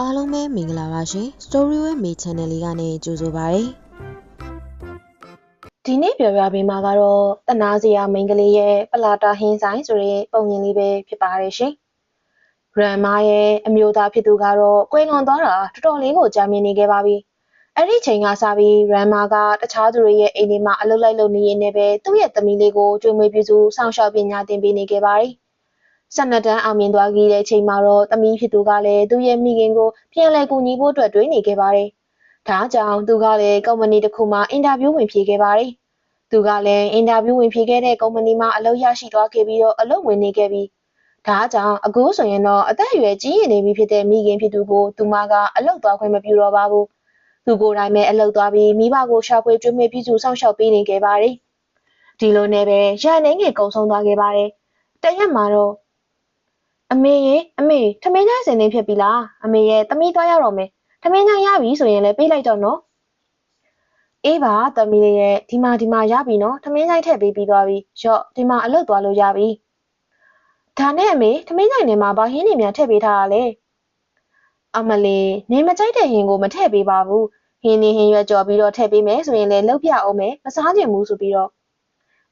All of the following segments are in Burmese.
အားလုံးပဲမင်္ဂလာပါရှင် Story Way မေ Channel လေးကနေကြိုဆိုပါရစေဒီနေ့ပြောပြပေးမှာကတော့တနာစရာမိန်းကလေးရဲ့ပလာတာဟင်းဆိုင်ဆိုတဲ့ပုံရင်လေးပဲဖြစ်ပါတယ်ရှင်။ရန်မာရဲ့အမျိုးသားဖြစ်သူကတော့ကွယ်လွန်သွားတာတော်တော်လေးကိုကြာမြင့်နေခဲ့ပါပြီ။အဲ့ဒီချိန်ကစပြီးရန်မာကတခြားသူတွေရဲ့အိမ်တွေမှာအလုပ်လိုက်လုပ်နေရင်းနဲ့ပဲသူ့ရဲ့သမီးလေးကိုကျွေးမွေးပြုစုစောင့်ရှောက်ပညာသင်ပေးနေခဲ့ပါတယ်။ ဆက်နှစ်တန်းအောင်မြင်သွားခဲ့တဲ့အချိန်မှာတော့သမီးဖြစ်သူကလည်းသူ့ရဲ့မိခင်ကိုပြန်လည်ကူညီဖို့အတွက်တွေးနေခဲ့ပါတယ်။ဒါကြောင့်သူကလည်းကုမ္ပဏီတစ်ခုမှအင်တာဗျူးဝင်ဖြေခဲ့ပါတယ်။သူကလည်းအင်တာဗျူးဝင်ဖြေခဲ့တဲ့ကုမ္ပဏီမှာအလုပ်ရရှိသွားခဲ့ပြီးတော့အလုပ်ဝင်နေခဲ့ပြီးဒါကြောင့်အခုဆိုရင်တော့အသက်အရွယ်ကြီးရည်နေပြီဖြစ်တဲ့မိခင်ဖြစ်သူကိုသူမကအလုပ်သွားခွင့်မပြုတော့ပါဘူးသူကိုယ်တိုင်ပဲအလုပ်သွားပြီးမိဘကိုရှာဖွေကျွေးမွေးပြုစုစောင့်ရှောက်ပေးနေခဲ့ပါတယ်ဒီလိုနဲ့ပဲရန်နေငယ်ကုံဆုံးသွားခဲ့ပါတယ်တရက်မှာတော့ အမေရဲ့အမေထမင်းချိုင်းစင်နေဖြစ်ပြီလားအမေရဲ့သမီးသွားရတော့မယ်ထမင်းချိုင်းရပြီဆိုရင်လည်းပေးလိုက်တော့နော်အေးပါသမီးလေးရဲ့ဒီမှာဒီမှာရပြီနော်ထမင်းဆိုင်ထည့်ပေးပြီးသွားပြီရော့ဒီမှာအလုပ်သွားလို့ရပြီဒါနဲ့အမေထမင်းဆိုင်ထဲမှာဘာဟင်းတွေများထည့်ပေးထားတာလဲအမလီနေမကြိုက်တဲ့ဟင်းကိုမထည့်ပေးပါဘူးဟင်းနေဟင်းရွက်ကြော်ပြီးတော့ထည့်ပေးမယ်ဆိုရင်လည်းလောက်ပြအောင်မယ်မစားချင်ဘူးဆိုပြီးတော့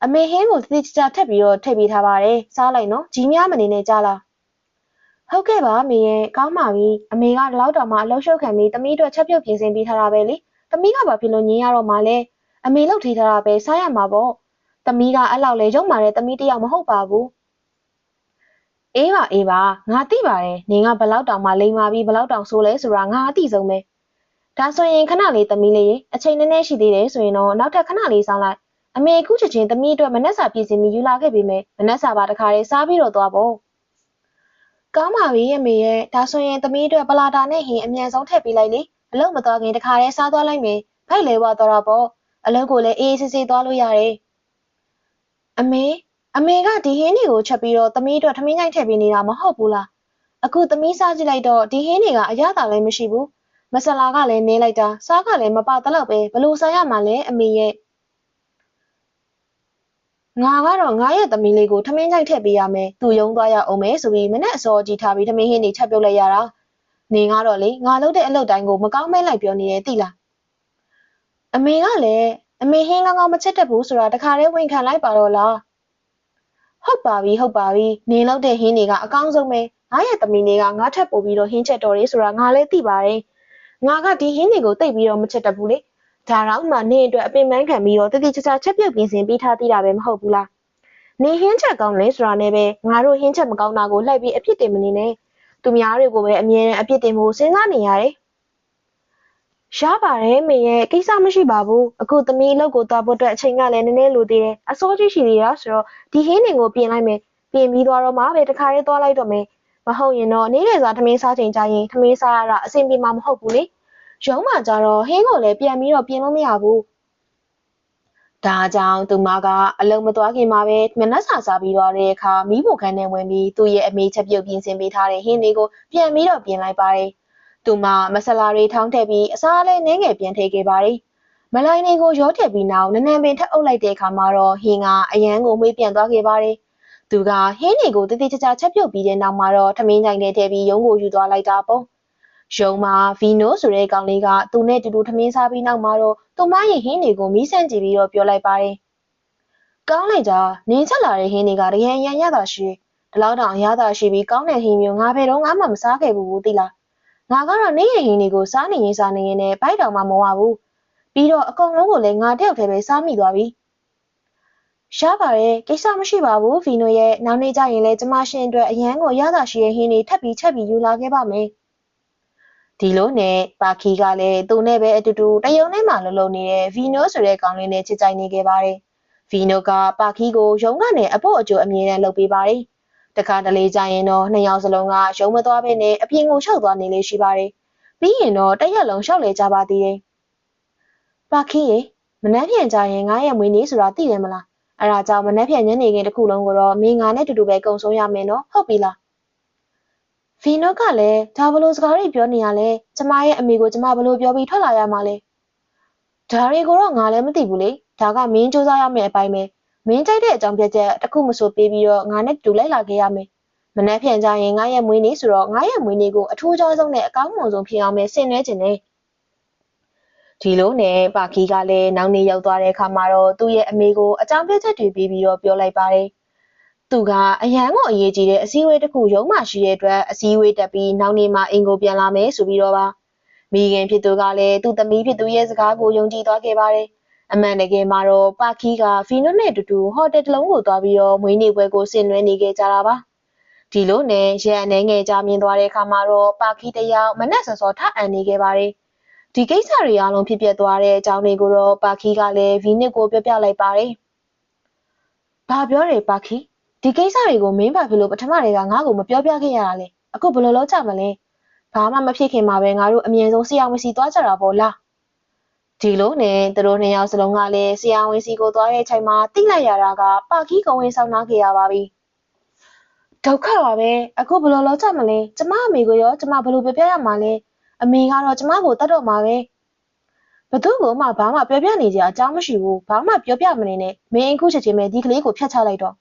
အမေဟင်းကိုတိတိကျကျထည့်ပြီးတော့ထည့်ပေးထားပါတယ်စားလိုက်နော်ကြီးများမနေနဲ့ကြလား ဟုတ်ကဲ့ပါအမေရဲ့ကောင်းပါပြီအမေကဒီလောက်တောင်မှအလုပ်ရှုပ်ခံပြီးတမီးအတွက်ချက်ပြုတ်ပြင်ဆင်ပေးထားတာပဲလေသမီးကဘာဖြစ်လို့ညင်းရတော့မှလဲအမေလှုပ်ထေးထားတာပဲစားရမှာပေါ့သမီးကအဲ့လောက်လဲရုံမာတဲ့သမီးတယောက်မဟုတ်ပါဘူးအေးပါအေးပါငါသိပါတယ်နင်ကဘလောက်တောင်မှလိမ်မာပြီးဘလောက်တောင်ဆိုးလဲဆိုတာငါအသိဆုံးပဲဒါဆိုရင်ခဏလေးသမီးလေးရေအချိန်နည်းနည်းရှိသေးတယ်ဆိုရင်တော့နောက်ထပ်ခဏလေးစောင်းလိုက်အမေအခုချက်ချင်းသမီးအတွက်မနှက်စာပြင်ဆင်ပြီးယူလာခဲ့ပြီမယ်မနှက်စာပါတခါလေးစားပြီးတော့သွားပေါ့ ကောင်းပါပြီအမေရဲ့ဒါဆိုရင်သမီးအတွက်ပလာတာနဲ့ဟင်းအမြန်ဆုံးထည့်ပေးလိုက်လေအလုပ်မသွားခင်တခါတည်းစားသွားလိုက်မယ်ဖိုက်လဲဝသွားတော့ပေါ့အလုပ်ကိုလည်းအေးအေးဆေးဆေးသွားလို့ရတယ်အမေအမေကဒီဟင်းတွေကိုချက်ပြီးတော့သမီးအတွက်ထမင်းကြိုက်ထည့်ပေးနေတာမဟုတ်ဘူးလားအခုသမီးစားကြည့်လိုက်တော့ဒီဟင်းတွေကအရသာလည်းမရှိဘူးမဆလာကလည်းနင်းလိုက်တာစားကလည်းမပတလောက်ပဲဘလို့စားရမှာလဲအမေရဲ့ ငါကတော့ငါရဲ့သမီးလေးကိုထမင်းကြိုက်ထည့်ပေးရမယ်သူယုံသွားရအောင်မယ်ဆိုပြီးမနဲ့အစောကြီးထားပြီးထမင်းဟင်းတွေချက်ပြုတ်လိုက်ရတာနေငါတော့လေငါလုပ်တဲ့အလုပ်တိုင်းကိုမကောင်းမဲလိုက်ပြောနေတယ်သိလားအမေကလည်းအမေဟင်းကောင်းကောင်းမချက်တတ်ဘူးဆိုတာတခါတည်းဝန်ခံလိုက်ပါတော့လားဟုတ်ပါပြီဟုတ်ပါပြီနေလုပ်တဲ့ဟင်းတွေကအကောင်းဆုံးပဲငါရဲ့သမီးတွေကငါထက်ပို့ပြီးတော့ဟင်းချက်တော်တယ်ဆိုတာငါလည်းသိပါတယ်ငါကဒီဟင်းတွေကိုတိတ်ပြီးတော့မချက်တတ်ဘူးလေ ဒါတော့မှနေအတွက်အပင်ပန်းခံပြီးတော့တတိချာချာချက်ပြုတ်ပြင်ဆင်ပေးထားသေးတာပဲမဟုတ်ဘူးလားနေဟင်းချက်ကောင်းလဲဆိုတာနဲ့ပဲငါတို့ဟင်းချက်မကောင်းတာကိုလှိုက်ပြီးအဖြစ်တင်မနေနဲ့သူများတွေကိုပဲအမြဲတမ်းအပြစ်တင်ဖို့စဉ်းစားနေရတယ်။ရပါတယ်မေရဲ့ကိစ္စမရှိပါဘူး။အခုသမီးအလုပ်ကိုသွားဖို့အတွက်အချိန်ကလည်းနည်းနည်းလိုသေးတယ်။အစိုးရရှိသေးတာဆိုတော့ဒီဟင်းတွေကိုပြင်လိုက်မယ်။ပြင်ပြီးသွားတော့မှပဲတခါလေးသွားလိုက်တော့မယ်။မဟုတ်ရင်တော့နေ့လယ်စာထမင်းစားချိန်ကြရင်ထမင်းစားရတာအဆင်ပြေမှာမဟုတ်ဘူးလေ။ ရုံးမှကြတော့ဟင်းကိုလည်းပြန်ပြီးတော့ပြင်လို့မရဘူး။ဒါကြောင့်သူမကအလုံးမသွားခင်မှာပဲမနှက်စာစားပြီးတော့တဲ့အခါမိဖို့ခန်းထဲဝင်ပြီးသူ့ရဲ့အမေချက်ပြုတ်ပြင်ဆင်ပေးထားတဲ့ဟင်းတွေကိုပြန်ပြီးတော့ပြင်လိုက်ပါတယ်။သူမမဆလာတွေထောင်းထည့်ပြီးအစားလဲနှင်းငယ်ပြန်ထည့်ခဲ့ပါတယ်။မလိုင်းတွေကိုရောထည့်ပြီးနောက်နနံပင်ထပ်အုပ်လိုက်တဲ့အခါမှာတော့ဟင်းကအရန်ကိုမွေးပြန်သွားခဲ့ပါတယ်။သူကဟင်းတွေကိုတည်တည်ကြကြချက်ပြုတ်ပြီးတဲ့နောက်မှာတော့ထမင်းကြိုင်ထဲထည့်ပြီးရုံးကိုယူသွားလိုက်တာပေါ့။ ရုံမှာဗီနိုဆိုတဲ့ကောင်လေးကသူနဲ့တူတူထမင်းစားပြီးနောက်မှာတော့သူမရဲ့ဟင်းတွေကိုမီးဆန့်ကြည့်ပြီးတော့ပြောလိုက်ပါတယ်။ကောင်းလိုက်ကြနင်းချက်လာတဲ့ဟင်းတွေကတကယ်ရန်ရတာရှိဒီလောက်တောင်အရသာရှိပြီးကောင်းတဲ့ဟင်းမျိုးငါဘယ်တော့မှမစားခဲ့ဘူးဘူးသိလားငါကတော့နေ့ရဲ့ဟင်းတွေကိုစားနေရင်စားနေရင်လည်းဘိုက်တောင်မှမဝဘူးပြီးတော့အကုန်လုံးကိုလည်းငါတယောက်တည်းပဲစားမိသွားပြီရပါတယ်ကိစ္စမရှိပါဘူးဗီနိုရဲ့နောက်နေ့ကျရင်လည်းကျမရှင်အတွက်အရန်ကိုအရသာရှိတဲ့ဟင်းတွေထပ်ပြီးချက်ပြီးယူလာခဲ့ပါမယ် ဒီလိုနဲ့ပါခီကလည်းသူနဲ့ပဲအတူတူတယုံထဲမှာလှုပ်လှုပ်နေတဲ့ဗီနိုဆိုတဲ့ကောင်လေးနဲ့ချစ်ကြိုက်နေခဲ့ပါတယ်ဗီနိုကပါခီကိုရုံးကနေအဖို့အကျိုးအမြဲတမ်းလုပ်ပေးပါတယ်တခါတလေကြာရင်တော့နှစ်ယောက်စလုံးကရုံမသွားဘဲနဲ့အပြင်ကိုရှောက်သွားနေလေရှိပါတယ်။ပြီးရင်တော့တရက်လုံးရှောက်လေကြပါသေးတယ်။ပါခီရေမနှက်ဖြန်ကြရင်ငါရဲ့မွေးနေ့ဆိုတာသိတယ်မလား။အဲဒါကြောင့်မနှက်ဖြန်ညနေခင်းတစ်ခုလုံးကိုတော့မင်းငါနဲ့တူတူပဲကုံဆုံးရမယ်နော်ဟုတ်ပြီလား။ ဖီနိုကလည်းဒါဘလို့စကားတွေပြောနေရလဲ။ကျမရဲ့အမေကိုကျမဘလို့ပြောပြီးထွက်လာရမှာလဲ။ဒါတွေကိုတော့ငါလည်းမသိဘူးလေ။ဒါကမင်းစူးစမ်းရမယ့်အပိုင်းပဲ။မင်းကြိုက်တဲ့အကြောင်းပြချက်တစ်ခုမဆိုပေးပြီးတော့ငါနဲ့တူလိုက်လာခဲ့ရမယ်မနှက်ဖြန်ကြရင်ငါရဲ့မွေးနေ့ဆိုတော့ငါရဲ့မွေးနေ့ကိုအထူးခြားဆုံးနဲ့အကောင်းမွန်ဆုံးဖြစ်အောင်ပဲဆင်နွှဲခြင်းနဲ့ဒီလိုနဲ့ပါခီကလည်းနောက်နေ့ရောက်သွားတဲ့အခါမှာတော့သူ့ရဲ့အမေကိုအကြောင်းပြချက်တွေပြီးပြီးတော့ပြောလိုက်ပါတယ် သူကအရန်ကိုအရေးကြီးတဲ့အစည်းအဝေးတစ်ခုရုံးမှရှိတဲ့အတွက်အစည်းအဝေးတက်ပြီးနောက်နေ့မှအင်ကိုပြန်လာမယ်ဆိုပြီးတော့ပါမိခင်ဖြစ်သူကလည်းသူ့သမီးဖြစ်သူရဲ့စကားကိုယုံကြည်သွားခဲ့ပါတယ်အမှန်တကယ်မှာတော့ပါခီကဖီနွတ်နဲ့အတူတူဟိုတယ်တစ်လုံးကိုသွားပြီးတော့မွေးနေ့ပွဲကိုဆင်နွှဲနေခဲ့ကြတာပါဒီလိုနဲ့ရန်အနေငယ်ကြမြင်သွားတဲ့အခါမှာတော့ပါခီတယောက်မနဲ့စောစောထအန်နေခဲ့ပါတယ်ဒီကိစ္စတွေအလုံးဖြစ်ပျက်သွားတဲ့အကြောင်းတွေကိုတော့ပါခီကလည်းဗီနစ်ကိုပြောပြလိုက်ပါတယ်။ဘာပြောတယ်ပါခီ ဒီကိစ္စတွေကိုမင်းဘာဖြစ်လို့ပထမတည်းကငါ့ကိုမပြောပြခဲ့ရတာလဲအခုဘယ်လိုလုပ်ကြမလဲဘာမှမဖြစ်ခင်မှာပဲငါတို့အမြင်ဆုံးဆရာဝန်စီသွားကြတာပေါ့လားဒီလိုနဲ့သူတို့နှစ်ယောက်စလုံးကလည်းဆရာဝန်စီကိုသွားတဲ့အချိန်မှာတိလိုက်ရတာကပါခီကုံဝင်ဆောင်နာခဲ့ရပါပြီဒုက္ခပါပဲအခုဘယ်လိုလုပ်ကြမလဲကျမအမေကိုရောကျမဘယ်လိုပြပြရမှာလဲအမေကတော့ကျမကိုတတ်တော့မှာပဲဘသူ့ကိုမှဘာမှပြောပြနေကြအကြောင်းမရှိဘူးဘာမှပြောပြမနေနဲ့မင်းအခုချက်ချင်းပဲဒီကလေးကိုဖျက်ချလိုက်တော့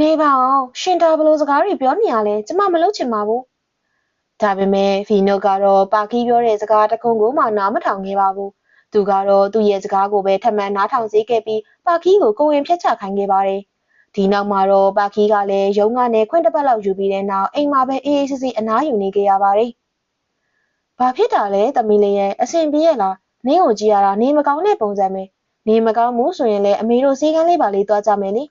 နေပါအောင်ရှင်တာဘလို့စကားတွေပြောနေရလဲကျမမလုပ်ချင်ပါဘူးဒါပေမဲ့ဖီနိုကတော့ပါကီပြောတဲ့စကားတခုကိုမှနားမထောင်ခဲ့ပါဘူးသူကတော့သူ့ရဲ့စကားကိုပဲထပ်မံနားထောင်စေခဲ့ပြီးပါကီကိုကိုဝင်ဖျက်ချခိုင်းခဲ့ပါတယ်ဒီနောက်မှာတော့ပါကီကလည်းရုံးကနေခွင့်တစ်ပတ်လောက်ယူပြီးတဲ့နောက်အိမ်မှာပဲအေးအေးဆေးဆေးအနားယူနေခဲ့ရပါတယ်။ဘာဖြစ်တာလဲသမီးလေးရဲ့အဆင်ပြေရဲ့လားနင်းကိုကြည့်ရတာနေမကောင်းတဲ့ပုံစံပဲနေမကောင်းဘူးဆိုရင်လည်းအမေတို့စေးကန်းလေးပါလေးသွားကြမယ်လေ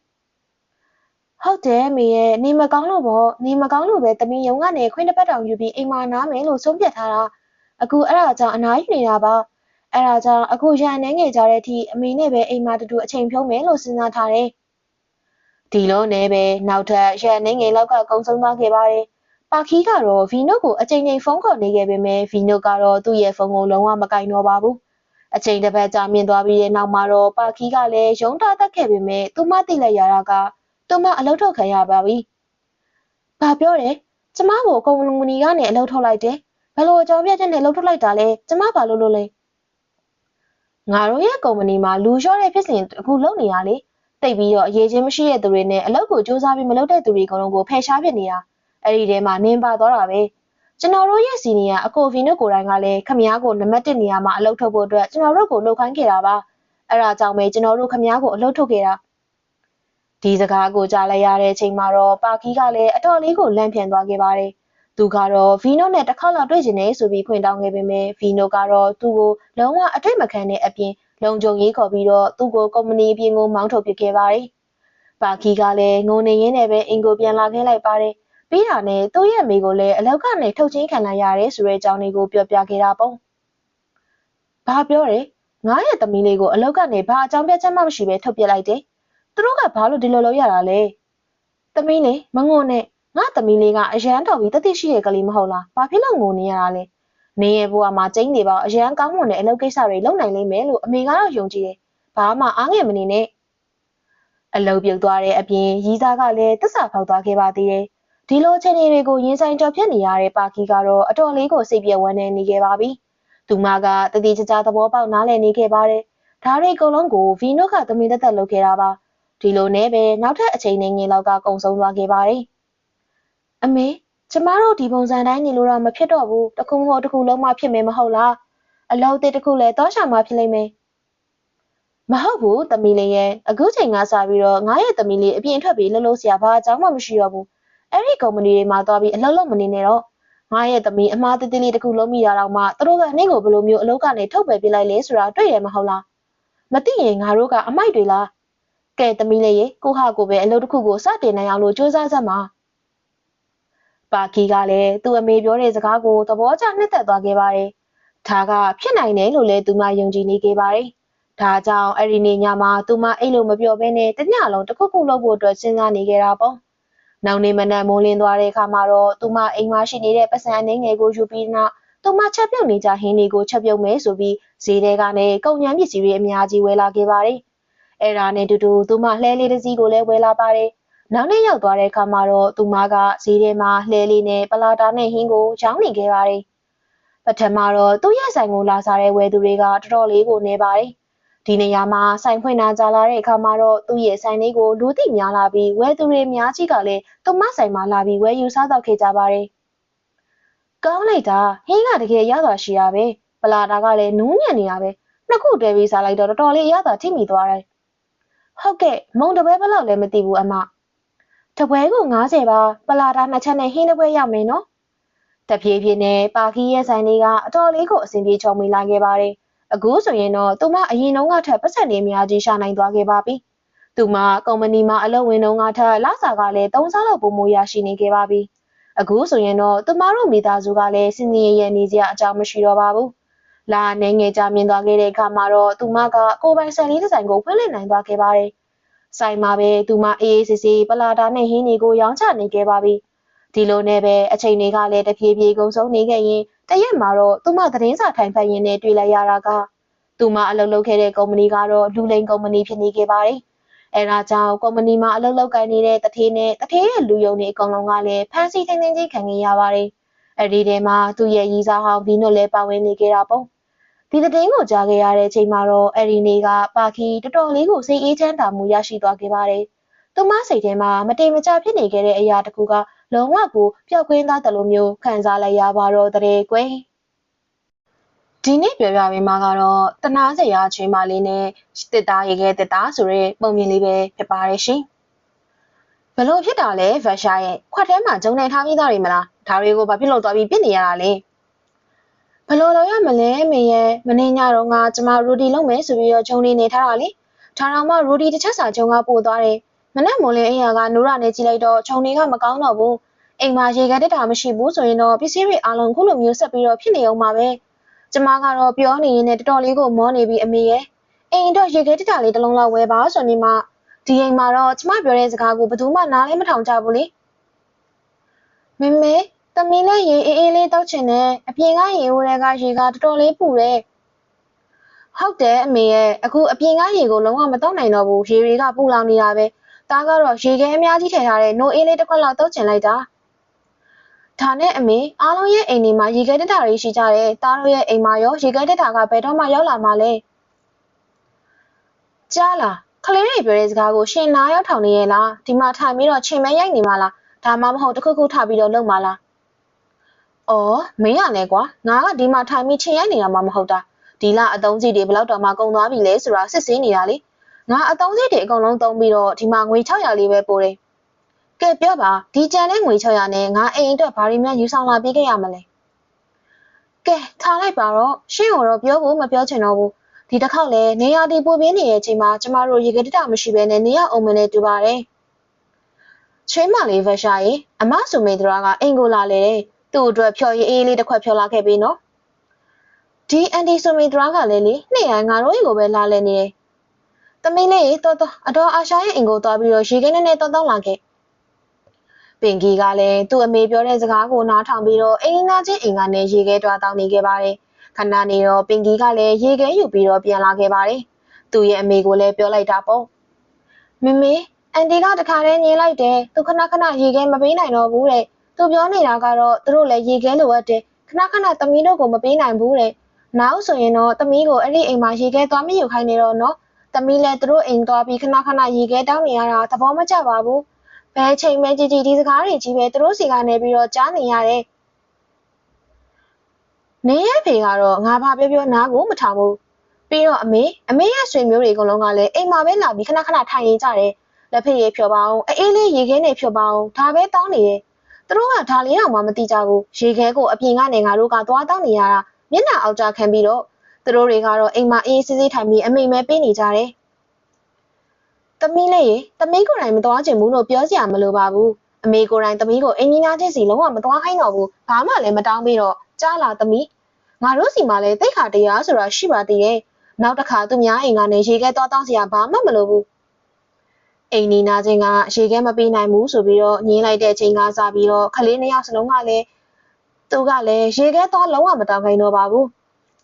ဟုတ်တယ်အမေရဲ့နေမကောင်းလို့ပေါ့နေမကောင်းလို့ပဲတမီးယုံကနေခွင့်တစ်ပတ်တောင်ယူပြီးအိမ်မှာနားမယ်လို့ဆုံးဖြတ်ထားတာအခုအဲ့ဒါကြောင့်အနားယူနေတာပါအဲ့ဒါကြောင့်အခုရန်နေငယ်ကြတဲ့အထိအမေနဲ့ပဲအိမ်မှာတူတူအချိန်ဖြုံးမယ်လို့စဉ်းစားထားတယ်ဒီလိုနဲ့ပဲနောက်ထပ်ရန်နေငယ်လောက်ကကုံဆုံးသွားခဲ့ပါတယ်ပါခီးကတော့ဗီနိုကိုအချိန်ချင်းဖုန်းခေါ်နေခဲ့ပေမဲ့ဗီနိုကတော့သူ့ရဲ့ဖုန်းကိုလုံးဝမကင်တော့ပါဘူးအချိန်တစ်ပတ်ကြာမြင့်သွားပြီးတဲ့နောက်မှာတော့ပါခီးကလည်းရုံးတာတက်ခဲ့ပေမဲ့သူမသိလိုက်ရတာက သူမအလုပ်ထုတ်ခံရပါပြီ။ဘာပြောတယ်။ကျမကိုကုမ္ပဏီကနေအလုပ်ထုတ်လိုက်တယ်။ဘယ်လိုအကြောင်းပြချက်နဲ့အလုပ်ထုတ်လိုက်တာလဲ။ကျမဘာလို့လို့လဲ။ငါတို့ရဲ့ကုမ္ပဏီမှာလူလျှော့တဲ့ဖြစ်စဉ်အခုလုပ်နေရလေ။တိတ်ပြီးတော့အရေးချင်းမရှိတဲ့သူတွေနဲ့အလုပ်ကိုစူးစမ်းပြီးမလုပ်တဲ့သူတွေအကုန်လုံးကိုဖယ်ရှားပစ်နေတာ။အဲ့ဒီထဲမှာနင်းပါသွားတာပဲ။ကျွန်တော်တို့ရဲ့စီနီယာအကိုဗီနိုကိုတိုင်းကလည်းခမ ्या ကိုနံပါတ်1နေရာမှာအလုပ်ထုတ်ဖို့အတွက်ကျွန်တော်တို့ကိုလှုပ်ခိုင်းခဲ့တာပါ။အဲ့ဒါကြောင့်ပဲကျွန်တော်တို့ခမ ्या ကိုအလုပ်ထုတ်ခဲ့တာ။ ဒီစကားကိုကြားလိုက်ရတဲ့အချိန်မှာတော့ပါကီကလည်းအတော်လေးကိုလန့်ပြန်သွားခဲ့ပါတယ်။သူကတော့ဗီနိုနဲ့တစ်ခါလောက်တွေ့ကျင်နေဆိုပြီးခွင့်တောင်းခဲ့ပေမဲ့ဗီနိုကတော့သူ့ကိုလုံးဝအထိတ်မခံတဲ့အပြင်လုံခြုံရေးခေါ်ပြီးတော့သူ့ကိုကုမ္ပဏီအပြင်ကိုမောင်းထုတ်ပစ်ခဲ့ပါတယ်။ပါကီကလည်းငုံနေရင်းနဲ့ပဲအင်ကိုပြန်လာခဲ့လိုက်ပါတယ်။ပြီးတာနဲ့သူ့ရဲ့မိကိုလည်းအလောက်ကနေထုတ်ချင်းခံလိုက်ရတယ်ဆိုတဲ့အကြောင်းလေးကိုပြောပြခဲ့တာပေါ့။ဘာပြောတယ်။ငါရဲ့သမီးလေးကိုအလောက်ကနေဘာအကြောင်းပြချက်မှမရှိဘဲထုတ်ပြလိုက်တယ် သူတို့ကဘာလို့ဒီလိုလုပ်ရတာလဲသမီးလေးမငုံနဲ့ငါသမီးလေးကအရန်တော်ပြီးတတိရှိတဲ့ကလေးမဟုတ်လားဘာဖြစ်လို့ငုံနေရတာလဲနေရဲ့ဘဝမှာကျင်းနေပါအရန်ကောင်းမွန်တဲ့အလုပ်ကိစ္စတွေလုပ်နိုင်လိမ့်မယ်လို့အမေကတော့ယုံကြည်တယ်ဘာမှအားငယ်မနေနဲ့အလုပ်ပြုတ်သွားတဲ့အပြင်ရီးသားကလည်းတစ္ဆာဖောက်သွားခဲ့ပါသေးတယ်ဒီလိုအခြေအနေတွေကိုရင်ဆိုင်ကြော်ဖြစ်နေရတဲ့ပါကီကတော့အတော်လေးကိုစိတ်ပြည့်ဝမ်းနေနေခဲ့ပါပြီသူမကတတိချာချာသဘောပေါက်နားလည်နေခဲ့ပါတယ်ဒါတွေအကုန်လုံးကိုဗီနိုကသမီးသက်သက်လုပ်ခဲ့တာပါ ဒီလိုနဲ့ပဲနောက်ထပ်အချိန်နဲ့ငင်လောက်ကကုံဆုံးသွားခဲ့ပါတယ်။အမေကျမတို့ဒီပုံစံတိုင်းနေလို့တော့မဖြစ်တော့ဘူးတခုမဟုတ်တခုလုံးမှဖြစ်မယ်မဟုတ်လားအလောက်တစ်တခုလည်းတောရှာမှဖြစ်လိမ့်မယ်မဟုတ်ဘူးတမီလေးရဲ့အခုချိန်ကစပြီးတော့ငါရဲ့တမီလေးအပြင်ထွက်ပြီးလှလို့ဆရာဘာအကြောင်းမှမရှိတော့ဘူးအဲ့ဒီကုမ္ပဏီတွေမှာသွားပြီးအလုပ်လုပ်မနေနဲ့တော့ငါရဲ့တမီအမားတသေးလေးတခုလုံးမိရတော့မှသူတို့ကနှိမ့်ကိုဘယ်လိုမျိုးအလုပ်ကနေထုတ်ပယ်ပြလိုက်လဲဆိုတာတွေ့ရမဟုတ်လားမသိရင်ငါတို့ကအမိုက်တွေလား ကဲသမီးလေးရေကိုဟာကိုပဲအလုပ်တစ်ခုကိုစတင်နိုင်အောင်လို့ကြိုးစားစမ်းပါပါကီကလည်းသူ့အမေပြောတဲ့စကားကိုသဘောကျနှစ်သက်သွားခဲ့ပါတယ်ဒါကဖြစ်နိုင်တယ်လို့လည်းသူမယုံကြည်နေခဲ့ပါတယ်ဒါကြောင့်အဲ့ဒီနေ့ညမှာသူမအိတ်လို့မပြောဘဲနဲ့တညလုံးတစ်ခုခုလုပ်ဖို့အတွက်စဉ်းစားနေခဲ့တာပေါ့နောက်နေ့မနက်မိုးလင်းသွားတဲ့အခါမှာတော့သူမအိမ်မှာရှိနေတဲ့ပစံအနေငယ်ကိုယူပြီးနောက်သူမချက်ပြုတ်နေကြဟင်းတွေကိုချက်ပြုတ်မယ်ဆိုပြီးဈေးထဲကနေကုန်ညမ်းပစ္စည်းတွေအများကြီးဝယ်လာခဲ့ပါတယ် အဲ့ဒါနဲ့တူတူသူမလှဲလေးတစ်စီးကိုလည်းဝယ်လာပါတယ်။နောက်နေ့ရောက်သွားတဲ့အခါမှာတော့သူမကဈေးထဲမှာလှဲလေးနဲ့ပလာတာနဲ့ဟင်းကိုရောင်းနေခဲ့ပါတယ်။ပထမတော့သူ့ရဲ့ဆိုင်ကိုလာစားတဲ့ဝယ်သူတွေကတော်တော်လေးကိုနေပါတယ်။ဒီနေရာမှာဆိုင်ဖွင့်တာကြာလာတဲ့အခါမှာတော့သူ့ရဲ့ဆိုင်လေးကိုလူသိများလာပြီးဝယ်သူတွေများကြီးကလည်းသူမဆိုင်မှာလာပြီးဝယ်ယူစားတော့ခဲ့ကြပါတယ်။ကောင်းလိုက်တာဟင်းကတကယ်ရတာရှိရပဲပလာတာကလည်းနူးညံ့နေတာပဲနှစ်ခုတွဲပြီးစားလိုက်တော့တော်တော်လေးရတာထိမိသွားတယ်။ ဟုတ်ကဲ့မုံတပွဲဘယ်လောက်လဲမသိဘူးအမ။တပွဲကို90ပါပလာတာနှစ်ချက်နဲ့ဟင်းတစ်ပွဲရမယ်နော်။တပြေးပြေးနဲ့ပါခီးရဲ့ဆိုင်လေးကအတော်လေးကိုအဆင်ပြေချုံမိလာခဲ့ပါတယ်။အခုဆိုရင်တော့သူမအရင်တုန်းကထက်ပတ်စံနေအများကြီးရှာနိုင်သွားခဲ့ပါပြီ။သူမကုမ္ပဏီမှာအလုပ်ဝင်တုန်းကထက်လစာကလည်း၃စားလောက်ပိုမိုရရှိနေခဲ့ပါပြီ။အခုဆိုရင်တော့သူမတို့မိသားစုကလည်းစင်စင်ရရနေကြအကြောင်းမရှိတော့ပါဘူး။ လာနေငယ်ကြမြင်သွားခဲ့တဲ့အခါမှာတော့သူမကကိုပိုင်ဆန်လေးတစ်ဆိုင်ကိုဖွင့်လှစ်နိုင်သွားခဲ့ပါတယ်။ဆိုင်မှာပဲသူမအေးအေးဆေးဆေးပလာတာနဲ့ဟင်းတွေကိုရောင်းချနေခဲ့ပါပြီ။ဒီလိုနဲ့ပဲအချိန်တွေကလည်းတဖြည်းဖြည်းကုန်ဆုံးနေခဲ့ရင်တရက်မှာတော့သူမသတင်းစာထိုင်ဖတ်ရင်းနဲ့တွေ့လိုက်ရတာကသူမအလုပ်လုပ်ခဲ့တဲ့ကုမ္ပဏီကတော့လူလိမ်ကုမ္ပဏီဖြစ်နေခဲ့ပါတယ်။အဲဒါကြောင့်ကုမ္ပဏီမှာအလုပ်လုပ်ကိုင်နေတဲ့တထေးနဲ့တထေးရဲ့လူယုံတွေအကုန်လုံးကလည်းဖမ်းဆီးထိန်းသိမ်းခြင်းခံခဲ့ရပါတယ်။ အဲဒီထဲမှာသူ့ရဲ့ရီစားဟောင်းဘီနုလည်းပါဝင်နေခဲ့တာပေါ့။ဒီသတင်းကိုကြားခဲ့ရတဲ့အချိန်မှာတော့အဲဒီနေ့ကပါခီတော်တော်လေးကိုစိတ်အေးချမ်းသာမှုရရှိသွားခဲ့ပါတယ်။သူမစိတ်ထဲမှာမတိမ်မကျဖြစ်နေခဲ့တဲ့အရာတစ်ခုကလုံးဝကိုပျောက်ကွင်းသားတယ်လို့မျိုးခံစားလိုက်ရပါတော့တဲ့ကွယ်ဒီနေ့ပြောပြပေးမှာကတော့တနာစရာချွေးမလေးနဲ့တစ်သားရေခဲတစ်သားဆိုတဲ့ပုံမြင်လေးပဲဖြစ်ပါတယ်ရှင်ဘလို့ဖြစ်တာလဲဗက်ရှာရဲ့ခွက်ထဲမှာဂျုံနေထားပြီးသားတွေမလား ဒါတွေကိုဘာဖြစ်လို့သွားပြီးပြစ်နေရတာလဲဘလို့လောက်ရမလဲမင်းရဲ့မနေ့ညတော့ငါကျမရူဒီလုပ်မယ်ဆိုပြီးတော့ဂျုံနေနေထားတာလေဒါတော့မှရူဒီတစ်ချက်စာဂျုံကပို့သွားတယ်မနဲ့မိုးလင်းအိမ်ယာကနိုးရနေကြည့်လိုက်တော့ခြုံတွေကမကောင်းတော့ဘူးအိမ်မှာရေခဲတက်တာမရှိဘူးဆိုရင်တော့ပစ္စည်းတွေအားလုံးခုလိုမျိုးဆက်ပြီးတော့ဖြစ်နေအောင်ပါပဲကျမကတော့ပြောနေရင်းနဲ့တော်တော်လေးကိုမောနေပြီးအမေရဲ့အိမ်တော့ရေခဲတက်တာလေးတစ်လုံးလောက်ဝယ်ပါဆိုနေမှဒီအိမ်မှာတော့ကျမပြောတဲ့စကားကိုဘယ်သူမှနားလည်းမထောင်ကြဘူးလေ မမေသမီးနဲ့ရေအေးအေးလေးတောက်ချင်တယ်အပြင်ကရေဝဲကရေကတော်တော်လေးပူတယ်ဟုတ်တယ်အမေရဲ့အခုအပြင်ကရေကိုလုံးဝမတောက်နိုင်တော့ဘူးရေတွေကပူလောင်နေတာပဲတားကတော့ရေခဲအများကြီးထည့်ထားတဲ့နိုးအေးလေးတစ်ခွက်လောက်တောက်ချင်လိုက်တာဒါနဲ့အမေအားလုံးရဲ့အိမ်ဒီမှာရေခဲတက်တာတွေရှိကြတယ်တားတို့ရဲ့အိမ်မှာရောရေခဲတက်တာကဘယ်တော့မှရောက်လာမှလဲကြားလားခလေးတွေပြောတဲ့စကားကိုရှင်နားရောက်ထောင်နေရဲ့လားဒီမှာထိုင်ပြီးတော့ချိန်မဲရိုက်နေမှလား ဒါမှမဟုတ်တစ်ခုခုထပြီးတော့လုံမှလားအော်မင်းရလဲကွာငါကဒီမှာထိုင်ပြီးချိန်ရိုက်နေတာမှမဟုတ်တာဒီလအတုံးကြီးတွေဘယ်လောက်တော့မှကုန်သွားပြီလဲဆိုတာစစ်ဆေးနေတာလေငါအတုံးကြီးတွေအကုန်လုံးသုံးပြီးတော့ဒီမှာငွေ600လေးပဲပို့တယ်ကဲပြောပါဒီကြံတဲ့ငွေ600နဲ့ငါအိမ်အတွက်ဘာတွေများယူဆောင်လာပေးခဲ့ရမလဲကဲထားလိုက်ပါတော့ရှင်းကိုတော့ပြောဖို့မပြောချင်တော့ဘူးဒီတစ်ခေါက်လဲနေရာဒီပို့ပြင်းနေတဲ့အချိန်မှာကျမတို့ရေကတိတာမရှိဘဲနဲ့နေရအောင်မနဲ့တူပါတယ် ချွေးမလေးဗရှာရေအမဆိုမေတရာကအိမ်ကိုလာလေတယ်သူ့အတွက်ဖြော်ရည်အေးလေးတစ်ခွက်ဖြော်လာခဲ့ပြီနော်ဒီအန်ဒီဆိုမေတရာကလည်းလေနှစ်ရငါတို့ရေကိုပဲလာလဲနေတယ်သမီးလေးတော်တော်အတော်အာရှာရဲ့အိမ်ကိုသွားပြီးတော့ရေခဲနဲ့နဲ့တောင်းတောင်းလာခဲ့ပင်ကြီးကလည်းသူ့အမေပြောတဲ့စကားကိုနားထောင်ပြီးတော့အိမ်သားချင်းအိမ်ကနေရေခဲတွားတောင်းနေခဲ့ပါတယ်ခဏနေတော့ပင်ကြီးကလည်းရေခဲယူပြီးတော့ပြန်လာခဲ့ပါတယ်သူ့ရဲ့အမေကိုလည်းပြောလိုက်တာပေါ့မမေ အန်တီကတခါတည်းညင်လိုက်တယ်သူခဏခဏရေခဲမပေးနိုင်တော့ဘူးတဲ့သူပြောနေတာကတော့သူတို့လည်းရေခဲလိုအပ်တယ်ခဏခဏသမီးတို့ကိုမပေးနိုင်ဘူးတဲ့နောက်ဆိုရင်တော့သမီးကိုအဲ့ဒီအိမ်မှာရေခဲသွားမယူခိုင်းနေတော့နော်သမီးလည်းသူတို့အိမ်သွားပြီးခဏခဏရေခဲတောင်းနေရတာသဘောမကျပါဘူးဘယ်ချိန်မှကြည်ကြည်ဒီစကားတွေကြီးပဲသူတို့စီကနေပြီးတော့ကြားနေရတယ်နေရဖေကတော့ငါဘာပြောပြောနားကိုမထောင်ဘူးပြီးတော့အမေအမေရဲ့ဆွေမျိုးတွေအကုန်လုံးကလည်းအိမ်မှာပဲလာပြီးခဏခဏထိုင်နေကြတယ် လက်ဖက်ရည်ဖြော်ပါအောင်အေးလေးရေခဲနဲ့ဖြော်ပါအောင်ဒါပဲတောင်းနေတယ်သူတို့ကဒါလေးတော့မှမသိကြဘူးရေခဲကိုအပြင်ကနေငါတို့ကသွားတောင်းနေရတာမျက်နှာအောက်ကြခံပြီးတော့သူတို့တွေကတော့အိမ်မှာအေးစစ်စစ်ထိုင်ပြီးအမိမဲပေးနေကြတယ်သမီးလေးရေသမီးကိုယ်တိုင်မသွားချင်ဘူးလို့ပြောစရာမလိုပါဘူးအမေကိုယ်တိုင်သမီးကိုအင်းကြီးနာချင်းစီလုံးဝမသွားခိုင်းတော့ဘူးဘာမှလည်းမတောင်းပြီးတော့ကြားလာသမီးငါတို့စီမှာလည်းတိတ်ခါတရားဆိုတာရှိပါသေးတယ်နောက်တစ်ခါသူများအိမ်ကနေရေခဲသွားတောင်းစရာဘာမှမလိုဘူး အိမ်နီနာချင်းကရေခဲမပေးနိုင်ဘူးဆိုပြီးတော့ညင်းလိုက်တဲ့အချိန်ကစပြီးတော့ခလေးနှစ်ယောက်စလုံးကလည်းသူကလည်းရေခဲသွားလုံးဝမတောင်းခိုင်းတော့ပါဘူး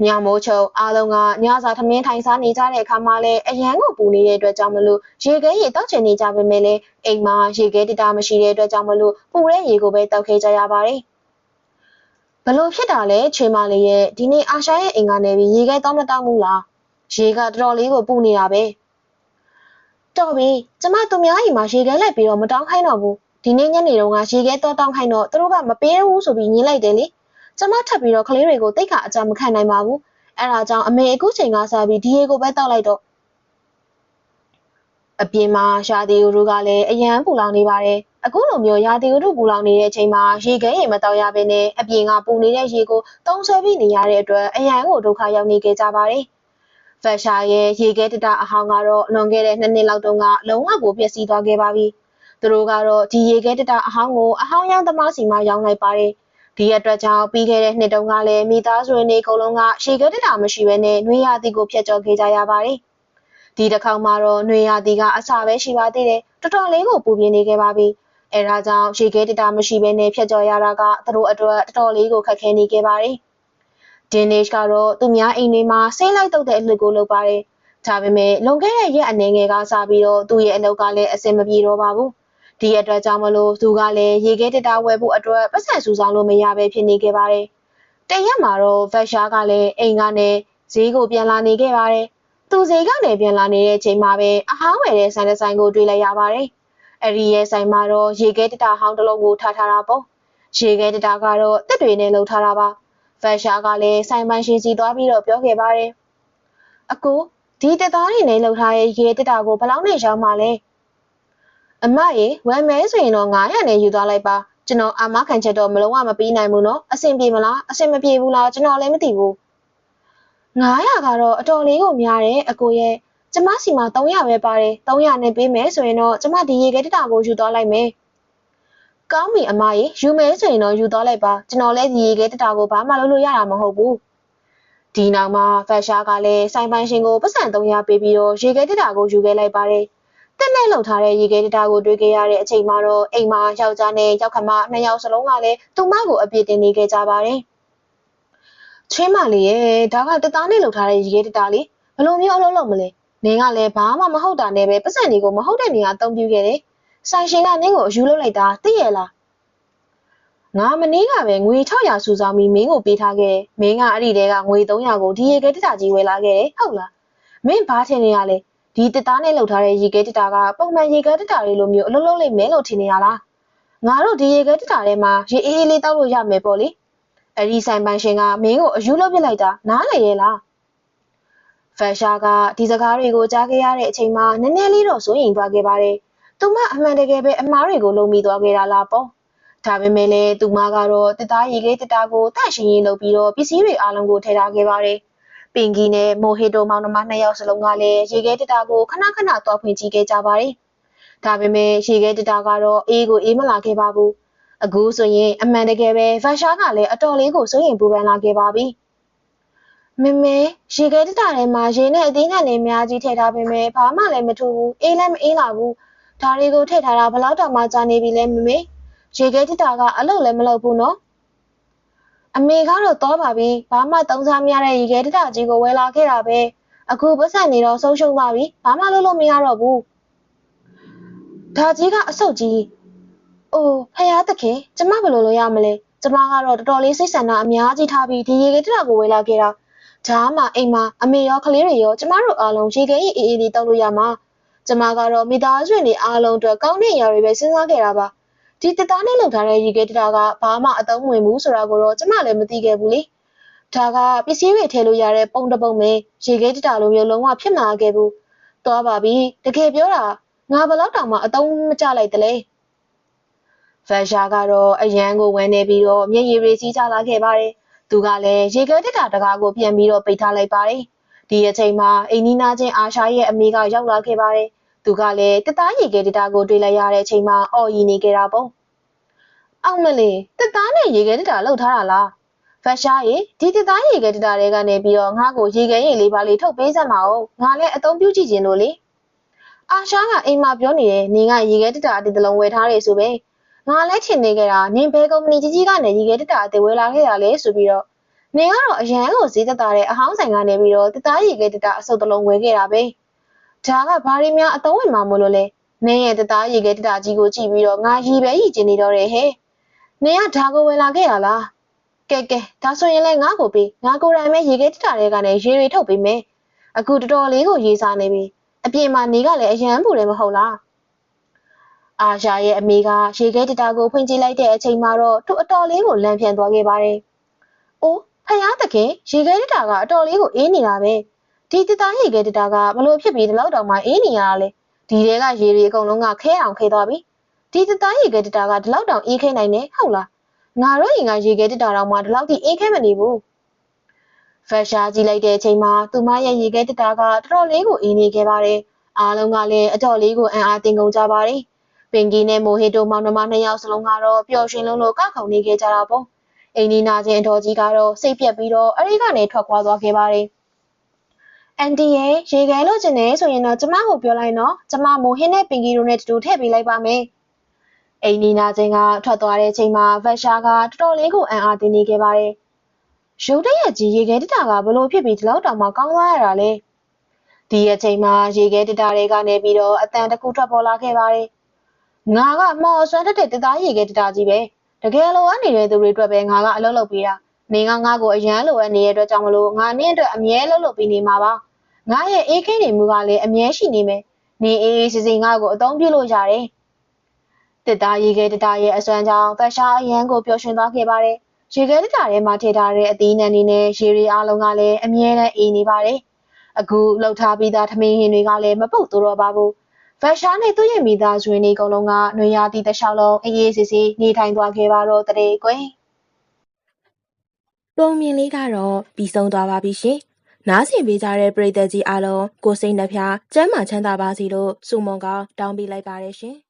ညမိုးချုံအားလုံးကညစာထမင်းထိုင်စားနေကြတဲ့အခါမှာလည်းအရန်ကိုပူနေတဲ့အတွက်ကြောင့်မလို့ရေခဲရေတောက်ချင်နေကြပေမဲ့လည်းအိမ်မှာရေခဲတတာမရှိတဲ့အတွက်ကြောင့်မလို့ပူတဲ့ရေကိုပဲတောက်ခဲကြရပါတယ်ဘလို့ဖြစ်တာလဲချွေမလေးရဲ့ဒီနေ့အာရှာရဲ့အိမ်ကနေပြီးရေခဲတောင်းမတောင်းဘူးလားရေကတော်တော်လေးကိုပူနေတာပဲ တော်ပြီကျမသူများအိမ်မှာရေခဲလိုက်ပြီးတော့မတောင်းခိုင်းတော့ဘူးဒီနေ့ညနေတုန်းကရေခဲတော့တောင်းခိုင်းတော့သူတို့ကမပေးဘူးဆိုပြီးညင်းလိုက်တယ်လေကျမထပ်ပြီးတော့ကလေးတွေကိုတိတ်ခါအကြမခံနိုင်ပါဘူးအဲ့ဒါကြောင့်အမေအခုချိန်ကစားပြီးဒီရေကိုပဲတောက်လိုက်တော့အပြင်မှာရာသီဥတုကလည်းအရန်ပူလောင်နေပါတယ်အခုလိုမျိုးရာသီဥတုပူလောင်နေတဲ့အချိန်မှာရေခဲရေမတောက်ရဘဲနဲ့အပြင်ကပူနေတဲ့ရေကိုတုံးဆွဲပြီးနေရတဲ့အတွက်အရန်ကိုဒုက္ခရောက်နေကြကြပါတယ် ဖက်ရှာရဲ့ရေခဲတတအဟောင်းကတော့လွန်ခဲ့တဲ့နှစ်နှစ်လောက်တုန်းကလုံးဝကိုပျက်စီးသွားခဲ့ပါပြီသူတို့ကတော့ဒီရေခဲတတအဟောင်းကိုအဟောင်းရောင်းသမားစီမှာရောင်းလိုက်ပါတယ်ဒီအတွက်ကြောင့်ပြီးခဲ့တဲ့နှစ်တုန်းကလည်းမိသားစုတွေအကုန်လုံးကရေခဲတတမရှိဘဲနဲ့နှွေးရသည်ကိုဖျက်ကျော်ခဲ့ကြရပါတယ်ဒီတစ်ခေါက်မှာတော့နှွေရာသီကအစာပဲရှိပါသေးတယ်တော်တော်လေးကိုပူပြင်းနေခဲ့ပါပြီအဲဒါကြောင့်ရေခဲတတာမရှိဘဲနဲ့ဖြတ်ကျော်ရတာကသူတို့အတွက်တော်တော်လေးကိုခက်ခဲနေခဲ့ပါတယ် ဒင်းနေရှ်ကတော့သူများအိမ်တွေမှာဆင်းလိုက်တုတ်တဲ့အလုပ်ကိုလုပ်ပါတယ်ဒါပေမဲ့လွန်ခဲ့တဲ့ရက်အနေငယ်ကစပြီးတော့သူ့ရဲ့အလုပ်ကလည်းအဆင်မပြေတော့ပါဘူးဒီအတွက်ကြောင့်မလို့သူကလည်းရေခဲတတာဝယ်ဖို့အတွက်ပတ်စံစုဆောင်လို့မရပဲဖြစ်နေခဲ့ပါတယ်တရက်မှာတော့ဗက်ရှားကလည်းအိမ်ကနေဈေးကိုပြန်လာနေခဲ့ပါတယ်သူဈေးကနေပြန်လာနေတဲ့အချိန်မှာပဲအဟောင်းဝယ်တဲ့ဆိုင်တစ်ဆိုင်ကိုတွေ့လိုက်ရပါတယ်။အဲဒီရဲ့ဆိုင်မှာတော့ရေခဲတတာဟောင်းတစ်လုံးကိုထားထားတာပေါ့။ရေခဲတတာကတော့တက်တွေနဲ့လှုပ်ထားတာပါ။ ဖက်ရှာကလည်းဆိုင်ပိုင်ရှင်စီသွားပြီးတော့ပြောခဲ့ပါတယ်။အကိုဒီတက်သားတွေနဲ့လှုပ်ထားတဲ့ရေတက်တာကိုဘယ်လောက်နဲ့ရောင်းမှလဲ။အမရေဝယ်မဲဆိုရင်တော့900နဲ့ယူသွားလိုက်ပါ။ကျွန်တော်အာမခံချက်တော့မလုံးဝမပေးနိုင်ဘူးနော်။အဆင်ပြေမလား။အဆင်မပြေဘူးလားကျွန်တော်လည်းမသိဘူး။900ကတော့အတော်လေးကိုများတယ်အကိုရဲ့ကျမစီမှာ300ပဲပါတယ်300နဲ့ပေးမယ်ဆိုရင်တော့ကျမဒီရေခဲတတာကိုယူသွားလိုက်မယ် ကောင်းပြီအမရေယူမယ်ဆိုရင်တော့ယူသွားလိုက်ပါကျွန်တော်လည်းဒီရေခဲတတာကိုဘာမှလုပ်လို့ရတာမဟုတ်ဘူးဒီနောက်မှာဖက်ရှားကလည်းဆိုင်ပိုင်ရှင်ကိုပတ်စံ300ပေးပြီးတော့ရေခဲတတာကိုယူခဲ့လိုက်ပါတယ်တက်နဲ့လှုပ်ထားတဲ့ရေခဲတတာကိုတွေ့ခဲ့ရတဲ့အချိန်မှာတော့အိမ်မှာယောက်ျားနဲ့ယောက်ခမနှစ်ယောက်စလုံးကလည်းသူမကိုအပြစ်တင်နေခဲ့ကြပါတယ်။ချင်းမလေးရဲ့ဒါကတသားနဲ့လှုပ်ထားတဲ့ရေခဲတတာလေးဘလို့မျိုးအလုပ်လုပ်မလဲနင်းကလည်းဘာမှမဟုတ်တာနဲ့ပဲပတ်စံတွေကိုမဟုတ်တဲ့နေရာအသုံးပြုခဲ့တယ် ဆိုင်ရှင်ကနင်းကိုအယူလုပ်လိုက်တာသိရလားငါမနေ့ကပဲငွေ600စုဆောင်ပြီးမင်းကိုပေးထားခဲ့မင်းကအဲ့ဒီတဲကငွေ300ကိုဒီရေခဲတတာကြီးဝယ်လာခဲ့တယ်ဟုတ်လားမင်းဘာထင်နေရလဲဒီတသားနဲ့လှုပ်ထားတဲ့ရေခဲတတာကပုံမှန်ရေခဲတတာတွေလိုမျိုးအလုပ်လုပ်လိမ့်မယ်လို့ထင်နေရလားငါတို့ဒီရေခဲတတာထဲမှာရေအေးအေးလေးတောက်လို့ရမယ်ပေါ့လေအဲ့ဒီဆိုင်ပိုင်ရှင်ကမင်းကိုအယူလုပ်ပစ်လိုက်တာနားလေရဲ့လားဖက်ရှာကဒီစကားတွေကိုကြားခဲ့ရတဲ့အချိန်မှာနည်းနည်းလေးတော့စိုးရိမ်သွားခဲ့ပါတယ်။ သူမအမှန်တကယ်ပဲအမားတွေကိုလုံမိသွားခဲ့တာလားပေါ့။ဒါပေမဲ့လည်းသူမကတော့တသားရေခဲတတာကိုတန့်ရှင်ရင်လုပ်ပြီးတော့ပစ္စည်းတွေအားလုံးကိုထည့်ထားခဲ့ပါတယ်။ပင်ကီနဲ့မိုဟီတိုမောင်နှမနှစ်ယောက်စလုံးကလည်းရေခဲတတာကိုခဏခဏသွားဖွင့်ကြည့်ခဲ့ကြပါတယ်။ဒါပေမဲ့ရေခဲတတာကတော့အေးကိုအေးမလာခဲ့ပါဘူး။အခုဆိုရင်အမှန်တကယ်ပဲဗတ်ရှားကလည်းအတော်လေးကိုစိုးရင်ပူပန်လာခဲ့ပါပြီမမေရေခဲတတာထဲမှာရေနဲ့အသေးနဲ့လည်းအများကြီးထည့်ထားပေမဲ့ဘာမှလည်းမထူဘူးအေးလည်းမအေးလာဘူး ဒါတွေကိုထည့်ထားတာဘလောက်တောင်မှကြာနေပြီလဲမမေရေခဲတတာကအလုပ်လည်းမလုပ်ဘူးနော်အမေကတော့တော့ပါပြီဘာမှသုံးစားမရတဲ့ရေခဲတတာကြီးကိုဝယ်လာခဲ့တာပဲအခုပတ်စံနေတော့ဆုံးရှုံးသွားပြီဘာမှလုပ်လို့မရတော့ဘူးဒါကြီးကအဆုတ်ကြီး။အိုးဖယားသခင်ကျမဘယ်လိုလုပ်ရမလဲ။ကျမကတော့တော်တော်လေးစိတ်ဆန္ဒအများကြီးထားပြီးဒီရေခဲတတာကိုဝယ်လာခဲ့တာ။ဒါမှအိမ်မှာအမေရောကလေးတွေရောကျမတို့အားလုံးရေခဲကြီးအေးအေးလေးတောက်လို့ရမှာ။ ကျမကတော့မိသားစုတွေအားလုံးအတွက်ကောင်းတဲ့အရာတွေပဲစဉ်းစားခဲ့တာပါ။ဒီတသားနဲ့လုပ်ထားတဲ့ရေခဲတတာကဘာမှအသုံးဝင်ဘူးဆိုတာကိုတော့ကျမလည်းမသိခဲ့ဘူးလေ။ဒါကပစ္စည်းတွေထည့်လို့ရတဲ့ပုံတပုံပဲရေခဲတတာလိုမျိုးလုံးဝဖြစ်မှာခဲ့ဘူး။သွားပါပြီ။တကယ်ပြောတာငါဘလောက်တောင်မှအသုံးမကျလိုက်တလဲ။ဖန်ရှာကတော့အရန်ကိုဝမ်းနေပြီးတော့မျက်ရည်တွေစီးချလာခဲ့ပါတယ်။သူကလည်းရေခဲတက်တာတကားကိုပြန်ပြီးတော့ပိတ်ထားလိုက်ပါတယ်။ဒီအချိန်မှာအိနီနာချင်းအာရှာရဲ့အမေကရောက်လာခဲ့ပါတယ်။ သူကလည်းတသားရေခဲတက်တာကိုတွေ့လိုက်ရတဲ့အချိန်မှာအော်ရီနေခဲ့တာပေါ့။အောင်မလေးတသားနဲ့ရေခဲတက်တာလှုပ်ထားတာလား။ဖန်ရှာရေဒီတသားရေခဲတက်တာတွေကနေပြီးတော့ငါ့ကိုရေခဲရိတ်လေးပါလေးထုတ်ပေးစမ်းပါဦး။ငါလည်းအသုံးပြုကြည့်ခြင်းလို့လေ။အာရှာကအိမ်မှာပြောနေတယ်နင်ကရေခဲတက်တာအတိတ်တလုံးဝယ်ထားတယ်ဆိုပဲ။ငါလည်းထင်နေခဲ့တာနင်ဘယ်ကုမ္ပဏီကြီးကြီးကနေရေခဲတက်တာအသေးဝယ်လာခဲ့တာလဲဆိုပြီးတော့နင်ကတော့အရန်ကိုဈေးသက်သာတဲ့အဟောင်းဆိုင်ကနေပြီးတော့တသားရေခဲတက်တာအစုပ်တစ်လုံးဝယ်ခဲ့တာပဲ ဒါကဘာရီများအသုံးဝင်မှာမလို့လဲနင်ရဲ့တသားရေခဲတက်တာကြီးကိုကြည့်ပြီးတော့ငါရီပဲရီကျင်နေတော့တယ်ဟဲ့နင်ကဒါကိုဝယ်လာခဲ့ရလားကဲကဲဒါဆိုရင်လည်းငါ့ကိုပေးငါကိုယ်တိုင်ပဲရေခဲတက်တာတွေကနေရေတွေထုတ်ပေးမယ်အခုတော်တော်လေးကိုရေးစားနေပြီအပြင်မှာနေကလည်းအရန်ပူတယ်မဟုတ်လားအာရှာရဲ့အမေကရေခဲတတာကိုဖွင့်ကြည့်လိုက်တဲ့အချိန်မှာတော့သူ့အတော်လေးကိုလန့်ပြန်သွားခဲ့ပါတယ်။အိုးဖယားတခင်ရေခဲတတာကအတော်လေးကိုအေးနေတာပဲ။ ဒီတတာရေခဲတတာကဘလို့ဖြစ်ပြီးဒီလောက်တောင်မှအေးနေရတာလဲ။ဒီတဲကရေတွေအကုန်လုံးကခဲအောင်ခဲသွားပြီ။ဒီတတာရေခဲတတာကဒီလောက်တောင်အေးခဲနိုင်နေဟုတ်လား။ငါတို့ရင်ကရေခဲတတာတော့မှဒီလောက်ထိအေးခဲမနေဘူး။ဖက်ရှာကြည့်လိုက်တဲ့အချိန်မှာသူမရဲ့ရေခဲတတာကတော်တော်လေးကိုအေးနေခဲ့ပါတယ်။အားလုံးကလည်းအတော်လေးကိုအံ့အားသင်ကုန်ကြပါတယ်။ပင်ကီနဲ့မိုဟီတိုမောင်နှမနှစ်ယောက်စလုံးကတော့ပျော်ရွှင်လုံးလို့ကခုန်နေခဲ့ကြတာပေါ့။အိမ်နီနာချင်းအတော်ကြီးကတော့စိတ်ပြက်ပြီးတော့အဲ့ဒီကနေထွက်ခွာသွားခဲ့ပါတယ်။ အန်တီရဲ့ရေခဲလို့ကျင်နေဆိုရင်တော့ကျမကိုပြောလိုက်နော်။ကျမမိုဟင်းနဲ့ပင်ကီတို့နဲ့တူတူထည့်ပေးလိုက်ပါမယ်။အိမ်နီနာချင်းကထွက်သွားတဲ့အချိန်မှာဗက်ရှာကတော်တော်လေးကိုအံ့အားသင်နေခဲ့ပါတယ်။ရုတ်တရက်ကြီးရေခဲတတာကဘလို့ဖြစ်ပြီးဒီလောက်တောင်မှကောင်းသွားရတာလဲ။ဒီအချိန်မှာရေခဲတတာတွေကနေပြီးတော့အတန်တစ်ခုထွက်ပေါ်လာခဲ့ပါတယ်။ငါကမော်ဆွမ်းတက်တဲ့တသားရေခဲတတာကြီးပဲ။တကယ်လိုအပ်နေတဲ့သူတွေအတွက်ပဲငါကအလုပ်လုပ်ပေးတာ။နေကငါ့ကိုအရန်လိုအပ်နေတဲ့အတွက်ကြောင့်မလို့ငါနင့်အတွက်အမြဲလုပ်လုပ်ပေးနေမှာပါ။ ငါရဲ့အေးခဲနေမှုကလည်းအမြဲရှိနေမယ်။နေအေးအေးစီစီငါ့ကိုအသုံးပြုလို့ရတယ်။တစ်သားရေခဲတတာရဲ့အစွမ်းကြောင့်ဖက်ရှာအရန်ကိုပျော်ရွှင်သွားခဲ့ပါတယ်။ရေခဲတတာထဲမှာထည့်ထားတဲ့အသီးနှံတွေနဲ့ရေတွေအားလုံးကလည်းအမြဲတမ်းအေးနေပါတယ်။အခုလှုပ်ထားပြီးသားထမင်းဟင်းတွေကလည်းမပုတ်တော့ပါဘူး။ဖက်ရှာနဲ့သူ့ရဲ့မိသားစုဝင်တွေအကုန်လုံးကနှွေရာသီတစ်လျှောက်လုံးအေးအေးဆေးဆေးနေထိုင်သွားခဲ့ပါတော့တဲ့ကွယ်။ပုံမြင်လေးကတော့ပြီးဆုံးသွားပါပြီရှင်။ နားဆင်ပေးကြတဲ့ပရိသတ်ကြီးအားလုံးကိုစိတ်နှဖျားစမ်းမချမ်းသာပါစေလို့ဆုမွန်ကောင်းတောင်းပေးလိုက်ပါတယ်ရှင်။